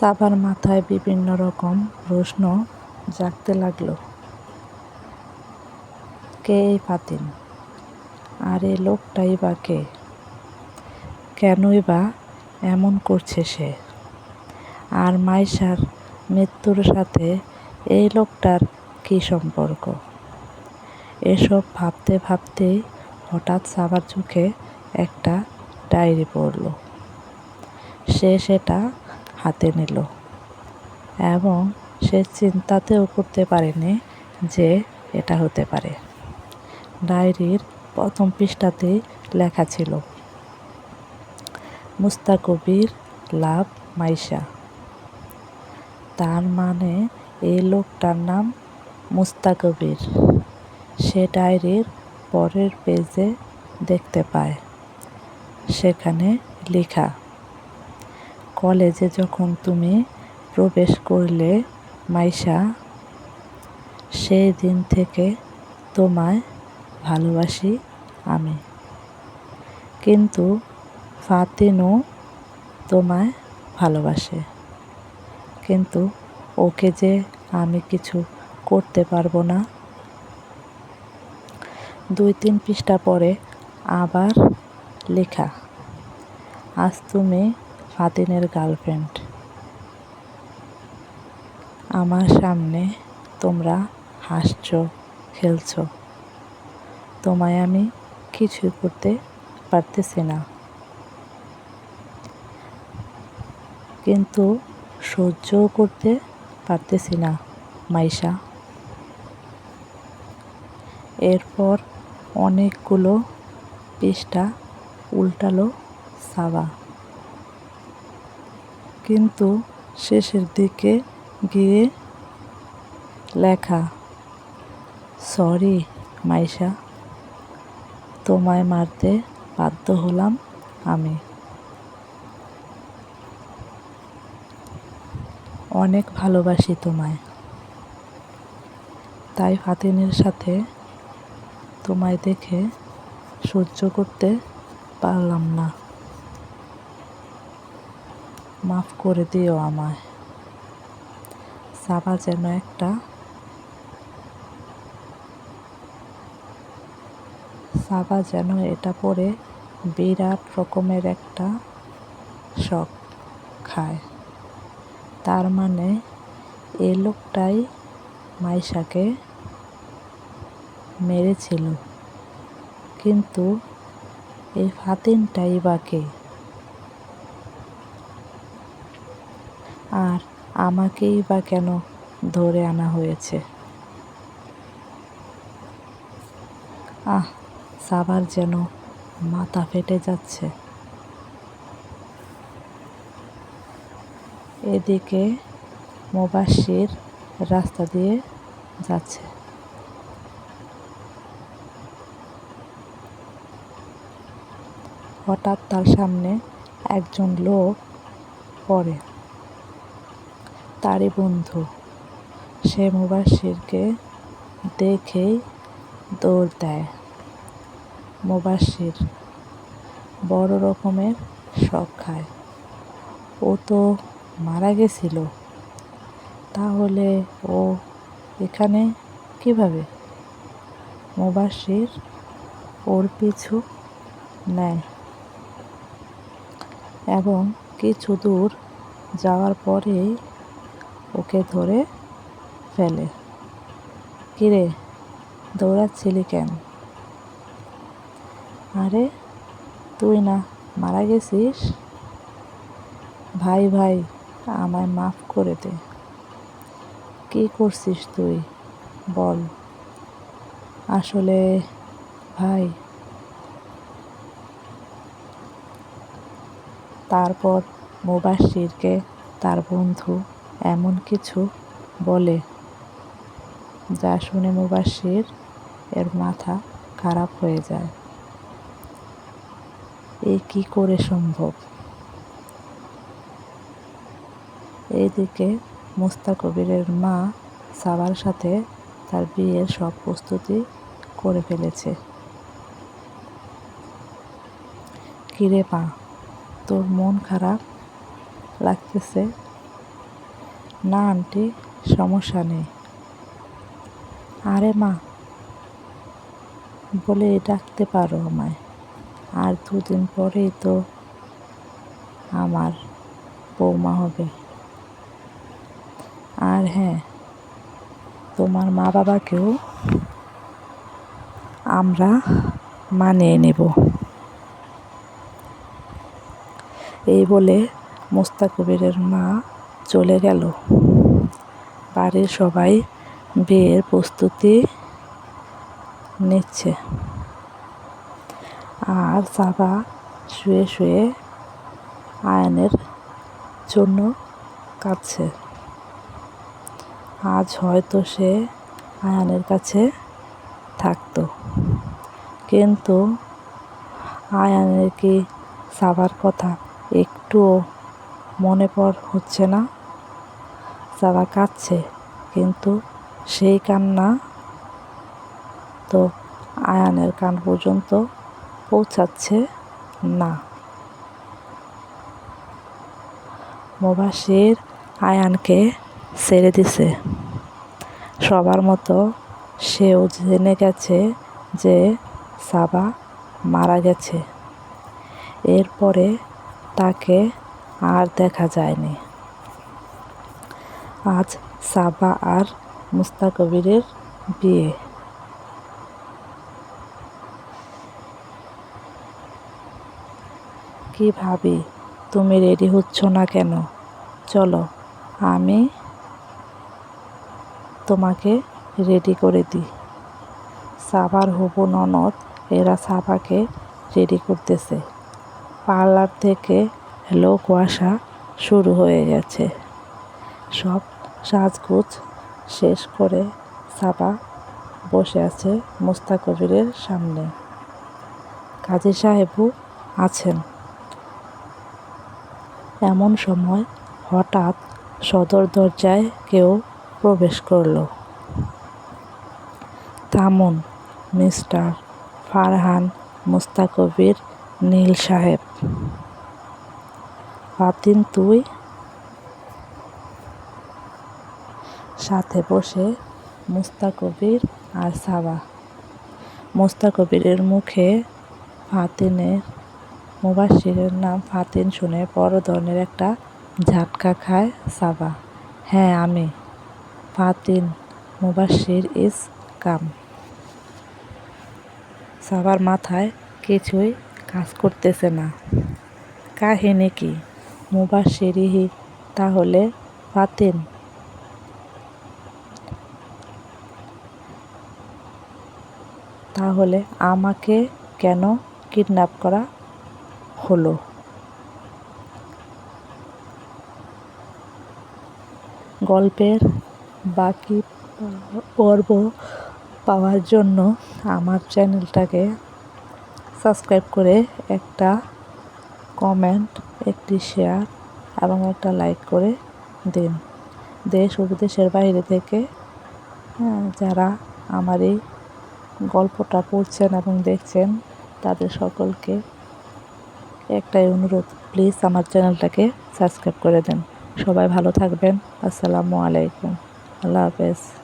সাবার মাথায় বিভিন্ন রকম প্রশ্ন জাগতে লাগল। কে এই ফাতিন আর এই লোকটাই বা কে? কেনই বা এমন করছে সে? আর মাইশার মৃত্যুর সাথে এই লোকটার কী সম্পর্ক? এসব ভাবতে ভাবতেই হঠাৎ সাবার চোখে একটা ডায়েরি পড়ল। সে সেটা হাতে নিল এবং সে চিন্তাতেও করতে পারেনি যে এটা হতে পারে। ডায়েরির প্রথম পৃষ্ঠাতেই লেখা ছিল মুস্তাকবির লাভ মাইশা। তার মানে এই লোকটার নাম মুস্তাকবির সে ডায়েরির পরের পেজে দেখতে পায়, সেখানে লেখা কলেজে যখন তুমি প্রবেশ করলে মাইশা সেই দিন থেকে তোমায় ভালোবাসি আমি। কিন্তু ফাতিনও তোমায় ভালোবাসে। কিন্তু ওকে যে আমি কিছু করতে পারব না। দুই তিন পৃষ্ঠা পরে আবার লেখা, আজ তুমি ফাতিনের গার্লফ্রেন্ড। আমার সামনে তোমরা হাসছ, খেলছ। তোমায় আমি কিছুই করতে পারতেছি না। কিন্তু সহ্যও করতে পারতেছি না, মাইশা। এরপর অনেকগুলো পৃষ্ঠা উল্টালো সাবা। কিন্তু শেষের দিকে গিয়ে লেখা, সরি মাইশা, তোমায় মারতে বাধ্য হলাম আমি। অনেক ভালোবাসি তোমায়। তাই ফাতিনের সাথে তোমায় দেখে সহ্য করতে পারলাম না। মাফ করে দিও আমায়। সাবা যেন একটা সাবা যেন এটা পরে বিরাট রকমের একটা শখ খায়। তার মানে এ লোকটাই মাইশাকে মেরেছিল। কিন্তু এই ফাতিনটাই বা কে? আর আমাকেই বা কেন ধরে আনা হয়েছে? আহ সাবার যেন মাথা ফেটে যাচ্ছে। এদিকে মুবাশির রাস্তা দিয়ে যাচ্ছে। হঠাৎ তার সামনে একজন লোক পড়ে। তারই বন্ধু। সে মুবাশিরকে দেখেই দৌড় দেয়। মুবাশির বড় রকমের শখ খায়। ও তো মারা গেছিল। তাহলে ও এখানে কীভাবে? মুবাশির ওর পিছু নেয় এবং কিছু দূর যাওয়ার পরেই ওকে ধরে ফেলে। কিরে, দৌড়াচ্ছিলি কেন? আরে, তুই না মারা গেছিস? ভাই ভাই, আমায় মাফ করে দে। কী করছিস তুই? বল। আসলে, ভাই, তারপর মুবাশিরকে তার বন্ধু এমন কিছু বলে যা শুনে মুবাশির এর মাথা খারাপ হয়ে যায়। এ কি করে সম্ভব? এইদিকে মুস্তাকবিরের মা সাবার সাথে তার বিয়ের সব প্রস্তুতি করে ফেলেছে। কিরে মা, তোর মন খারাপ লাগতেছে? না আন্টি, সমস্যা নেই। আরে মা, বলে ডাকতে পারো আমায়। আর দুদিন পরেই তো আমার বৌমা হবে। আর হ্যাঁ তোমার মা বাবাকেও আমরা মানিয়ে নেব। এই বলে মোস্তাকবিরের মা চলে গেল। বাড়ির সবাই বিয়ের প্রস্তুতি নিচ্ছে। আর সাবা শুয়ে শুয়ে আয়নের জন্য কাঁদছে। আজ হয়তো সে আয়ানের কাছে থাকতো। কিন্তু আয়ানের কি সাবার কথা একটুও মনে পড় হচ্ছে না? সাবা কাঁদছে কিন্তু সেই কান্না তো আয়ানের কান পর্যন্ত পৌঁছাচ্ছে না। মোবাসির আয়ানকে ছেড়ে দিছে। সবার মতো সেও জেনে গেছে যে সাবা মারা গেছে। এরপরে তাকে আর দেখা যায়নি। আজ সাবা আর মুস্তাকবিরের বিয়ে। কি ভাবি, তুমি রেডি হচ্ছ না কেন? চলো, আমি তোমাকে রেডি করে দিই। সাবার হবু ননদ, এরা সাবাকে রেডি করতেছে। পার্লার থেকে লোক আসা শুরু হয়ে গেছে। সব সাজগোজ শেষ করে সাবা বসে আছে মুস্তাকবিরের সামনে। কাজী সাহেবও আছেন। এমন সময় হঠাৎ সদর দরজায় কেউ প্রবেশ করল। থামুন, মিস্টার ফারহান মুস্তাকবির নীল সাহেব। ফাতিন তুই সাথে বসে মুস্তাকবির আর সাবা। মুস্তাকবিরের মুখে ফাতিনের মুবাসিরের নাম ফাতিন শুনে বড় ধরনের একটা ঝাটকা খায় সাবা। হ্যাঁ আমি। ফাতিন মুবাসির ইস কাম। সাবার মাথায় কিছুই কাজ করতেছে না। কাহিনী কি? মুবাসিরিহি তাহলে ফাতিন তাহলে আমাকে কেন কিডন্যাপ করা হলো? গল্পের বাকি পর্ব পাওয়ার জন্য আমার চ্যানেলটাকে সাবস্ক্রাইব করে একটা কমেন্ট একটি শেয়ার এবং একটা লাইক করে দিন। দেশ ও বিদেশের বাইরে থেকে হ্যাঁ, যারা আমার এই গল্পটা পড়ছেন এবং দেখছেন, তাদের সকলকে একটাই অনুরোধ প্লিজ আমার চ্যানেলটাকে সাবস্ক্রাইব করে দেন। সবাই ভালো থাকবেন। আসসালামু আলাইকুম। আল্লাহ হাফেজ।